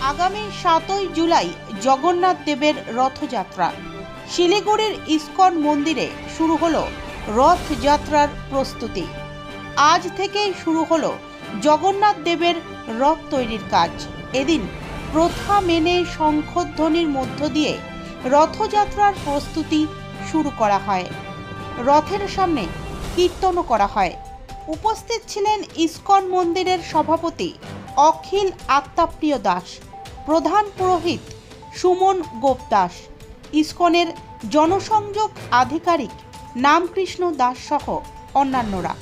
আগামী সাতই জুলাই জগন্নাথ দেবের রথযাত্রা। শিলিগুড়ির ইস্কন মন্দিরে শুরু হলো রথযাত্রার প্রস্তুতি। আজ থেকেই শুরু হলো জগন্নাথ দেবের রথ তৈরির কাজ। এদিন প্রথা মেনে শঙ্খধ্বনির মধ্য দিয়ে রথযাত্রার প্রস্তুতি শুরু করা হয়। রথের সামনে কীর্তনও করা হয়। উপস্থিত ছিলেন ইস্কন মন্দিরের সভাপতি অখিল আত্মাপ্রিয় দাস, প্রধান পুরোহিত সুমন গোপ দাস, ইস্কনের জনসংযোগ আধিকারিক নামকৃষ্ণ দাস সহ অন্যান্যরা।